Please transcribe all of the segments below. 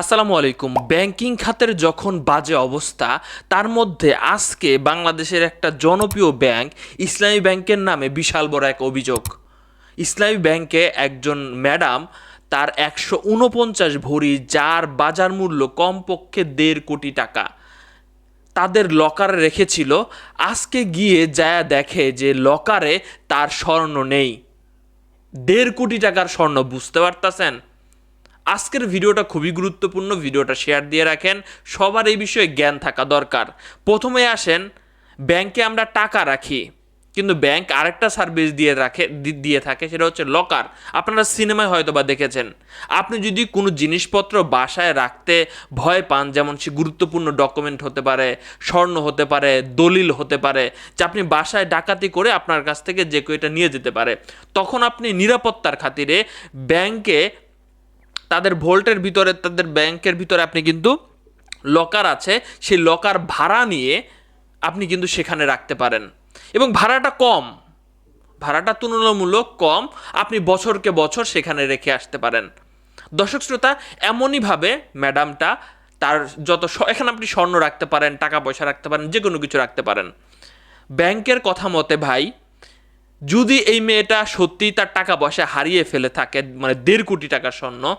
আসসালামু আলাইকুম। ব্যাংকিং খাতের যখন বাজে অবস্থা, তার মধ্যে আজকে বাংলাদেশের একটা জনপ্রিয় ব্যাংক ইসলামী ব্যাংকের নামে বিশাল বড় এক অভিযোগ। ইসলামী ব্যাংকে একজন ম্যাডাম তার একশো উনপঞ্চাশ ভরি যার বাজার মূল্য কমপক্ষে দেড় কোটি টাকা তাদের লকারে রেখেছিল। আজকে গিয়ে যায় দেখে যে লকারে তার স্বর্ণ নেই। দেড় কোটি টাকার স্বর্ণ বুঝতে পারতাছেন? আজকের ভিডিওটা খুবই গুরুত্বপূর্ণ, ভিডিওটা শেয়ার দিয়ে রাখেন। সবার এই বিষয়ে জ্ঞান থাকা দরকার। প্রথমে আসেন, ব্যাংকে আমরা টাকা রাখি, কিন্তু ব্যাংক আরেকটা সার্ভিস দিয়ে রাখে দিয়ে থাকে, সেটা হচ্ছে লকার আপনারা সিনেমায় হয়তো বা দেখেছেন। আপনি যদি কোনো জিনিসপত্র বাসায় রাখতে ভয় পান, যেমন সে গুরুত্বপূর্ণ ডকুমেন্ট হতে পারে, স্বর্ণ হতে পারে, দলিল হতে পারে, যে আপনি বাসায় ডাকাতি করে আপনার কাছ থেকে যে কেউ এটা নিয়ে যেতে পারে, তখন আপনি নিরাপত্তার খাতিরে ব্যাংকে তাদের ভোল্টের ভিতরে, তাদের ব্যাংকের ভিতরে আপনি কিন্তু লকার আছে, সেই লকার ভাড়া নিয়ে আপনি কিন্তু সেখানে রাখতে পারেন। এবং ভাড়াটা কম, ভাড়াটা তুলনামূলক কম, আপনি বছরকে বছর সেখানে রেখে আসতে পারেন। দর্শক শ্রোতা, এমনইভাবে ম্যাডামটা তার যত এখানে আপনি স্বর্ণ রাখতে পারেন, টাকা পয়সা রাখতে পারেন যে কোনো কিছু রাখতে পারেন। ব্যাংকের কথা মতে ভাই যদি এই মেয়েটা সত্যিই তার টাকা পয়সা হারিয়ে ফেলে থাকে মানে দেড় কোটি টাকার স্বর্ণ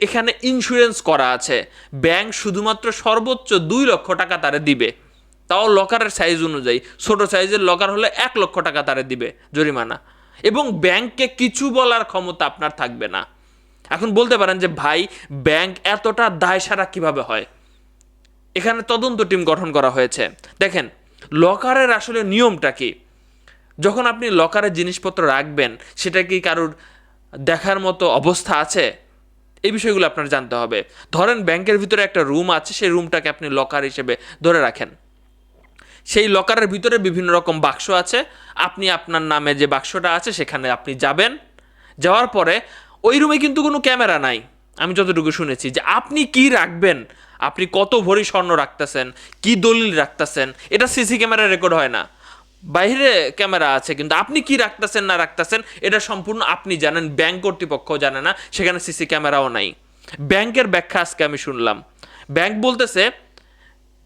এখানে ইন্স্যুরেন্স করা আছে। ব্যাংক শুধুমাত্র সর্বোচ্চ দুই লক্ষ টাকা তারে দিবে। তাও লকারের সাইজ অনুযায়ী। ছোট সাইজের লকার হলে এক লক্ষ টাকা তারে দিবে জরিমানা। এবং ব্যাংককে কিছু বলার ক্ষমতা আপনার থাকবে না। এখন বলতে পারেন যে, ভাই ব্যাংক এতটা দায় সারা কীভাবে হয়? এখানে তদন্ত টিম গঠন করা হয়েছে। দেখেন, লকারের আসলে নিয়মটা কি? যখন আপনি লকারে জিনিসপত্র রাখবেন, সেটা কি কারোর দেখার মতো অবস্থা আছে? এই বিষয়গুলো আপনার জানতে হবে। ধরেন ব্যাংকের ভিতরে একটা রুম আছে, সেই রুমটাকে আপনি লকার হিসেবে ধরে রাখেন। সেই লকারের ভিতরে বিভিন্ন রকম বাক্স আছে। আপনি আপনার নামে যে বাক্সটা আছে, সেখানে আপনি যাবেন। যাওয়ার পরে ওই রুমে কিন্তু কোনো ক্যামেরা নাই। আমি যতটুকু শুনেছি যে আপনি কি রাখবেন? আপনি কত ভরি স্বর্ণ রাখতেছেন? কি দলিল রাখতেছেন? এটা সিসি ক্যামেরা রেকর্ড হয় না। বাইরে ক্যামেরা আছে, কিন্তু আপনি কি রাখতেছেন, না রাখতেছেন, এটা সম্পূর্ণ আপনি জানেন, ব্যাংক কর্তৃপক্ষ জানে না, সেখানে সিসি ক্যামেরাও নাই। ব্যাংকের ব্যাখ্যা আজকে আমি শুনলাম। ব্যাংক বলতেছে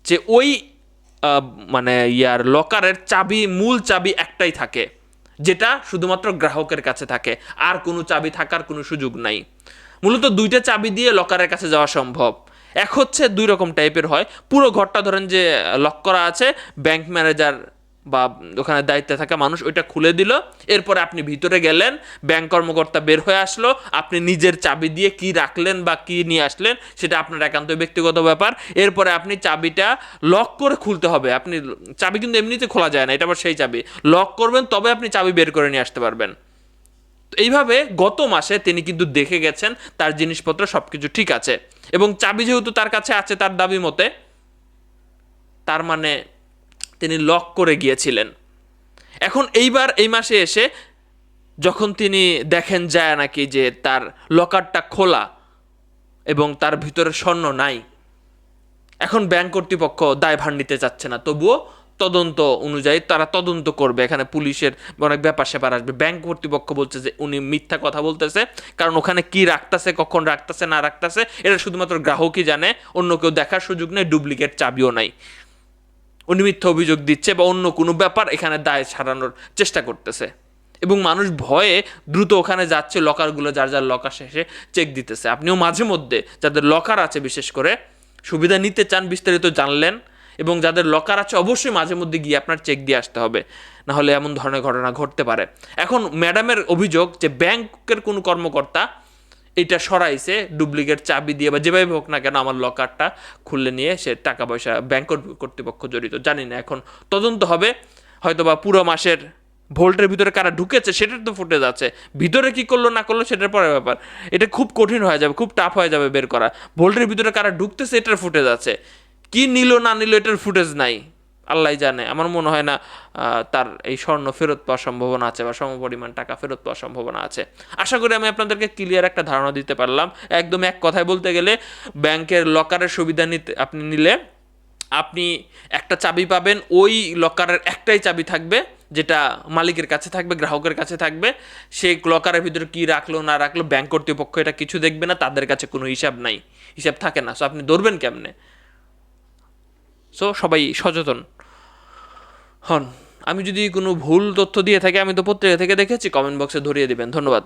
যে ওই মানে ইয়ার লকারের চাবি, মূল চাবি একটাই থাকে, যেটা শুধুমাত্র গ্রাহকের কাছে থাকে, আর কোনো চাবি থাকার কোনো সুযোগ নাই। মূলত দুইটা চাবি দিয়ে লকারের কাছে যাওয়া সম্ভব। এক হচ্ছে দুই রকম টাইপের হয়। পুরো ঘরটা ধরেন যে লক করা আছে ব্যাংক ম্যানেজার বা ওখানে দায়িত্বে থাকা মানুষ ওইটা খুলে দিল। এরপরে আপনি ভিতরে গেলেন, ব্যাংক কর্মকর্তা বের হয়ে আসলো, আপনি নিজের চাবি দিয়ে কি রাখলেন বা কি নিয়ে আসলেন সেটা আপনার একান্ত ব্যক্তিগত ব্যাপার। এরপরে আপনি চাবিটা লক করে খুলতে হবে। আপনি চাবি কিন্তু এমনিতে খোলা যায় না, এটা আবার সেই চাবি। লক করবেন, তবে আপনি চাবি বের করে নিয়ে আসতে পারবেন। এইভাবে গত মাসে তিনি কিন্তু দেখে গেছেন তার জিনিসপত্র সব কিছু ঠিক আছে। এবং চাবি যেহেতু তার কাছে আছে তার দাবি মতে, তার মানে তিনি লক করে গিয়েছিলেন। এখন এইবার এই মাসে এসে যখন তিনি দেখেন যায় নাকি যে তার লকারটা খোলা এবং তার ভিতরে স্বর্ণ নাই, এখন ব্যাংক কর্তৃপক্ষ দায়ভার নিতে চাচ্ছে না। তবুও তদন্ত অনুযায়ী তারা তদন্ত করবে। এখানে পুলিশের অনেক ব্যাপার স্যাপার আসবে। ব্যাংক কর্তৃপক্ষ বলছে যে উনি মিথ্যা কথা বলতেছে, কারণ ওখানে কি রাখতেছে, কখন রাখতেছে, না রাখতেছে, এটা শুধুমাত্র গ্রাহকই জানে, অন্য কেউ দেখার সুযোগ নেই, ডুপ্লিকেট চাবিও নাই। উনি অভিযোগ দিচ্ছে বা অন্য কোনো ব্যাপার এখানে দায় সারানোর চেষ্টা করতেছে। এবং মানুষ ভয়ে দ্রুত ওখানে যাচ্ছে, লকারগুলো যার যার লকার শেষে চেক দিতেছে। আপনিও মাঝে মধ্যে যাদের লকার আছে বিশেষ করে সুবিধা নিতে চান বিস্তারিত জানলেন এবং যাদের লকার আছে অবশ্যই মাঝে মধ্যে গিয়ে আপনার চেক দিয়ে আসতে হবে। না হলে এমন ধরনের ঘটনা ঘটতে পারে। এখন ম্যাডামের অভিযোগ যে ব্যাংকের কোনো কর্মকর্তা এটা সরাইছে ডুপ্লিকেট চাবি দিয়ে বা যেভাবে হোক না কেন আমার লকারটা খুলে নিয়ে সে টাকা পয়সা ব্যাংক কর্তৃপক্ষ জড়িত। জানি না এখন তদন্ত হবে হয়তো বা পুরো মাসের ভোল্টের ভিতরে কারা ঢুকেছে সেটার তো ফুটেজ আছে। ভিতরে কি করল না করল সেটার পরে ব্যাপার। এটা খুব কঠিন হয়ে যাবে, খুব টাফ হয়ে যাবে বের করা। ভোল্টের ভিতরে কারা ঢুকতেছে এটার ফুটেজ আছে। কি নিল না নিল এটার ফুটেজ নাই। আল্লাহ জানে। আমার মনে হয় না তার এই স্বর্ণ ফেরত পাওয়ার সম্ভাবনা আছে বা সমপরিমাণ টাকা ফেরত পাওয়ার সম্ভাবনা আছে। আশা করি আমি আপনাদেরকে ক্লিয়ার একটা ধারণা দিতে পারলাম। একদম এক কথায় বলতে গেলে, ব্যাংকের লকারের সুবিধা নিতে, আপনি নিলে আপনি একটা চাবি পাবেন, ওই লকারের একটাই চাবি থাকবে, যেটা মালিকের কাছে থাকবে, গ্রাহকের কাছে থাকবে। সে লকারের ভিতরে কি রাখল, না রাখল, ব্যাংক কর্তৃপক্ষ এটা কিছু দেখবে না, তাদের কাছে কোনো হিসাব নাই। হিসাব থাকে না। সো আপনি ধরবেন কেমনে? সো সবাই সচেতন। হন, আমি যদি কোনো ভুল তথ্য দিয়ে থাকি, আমি তো পত্রিকা থেকে দেখেছি কমেন্ট বক্সে ধরিয়ে দিবেন, ধন্যবাদ।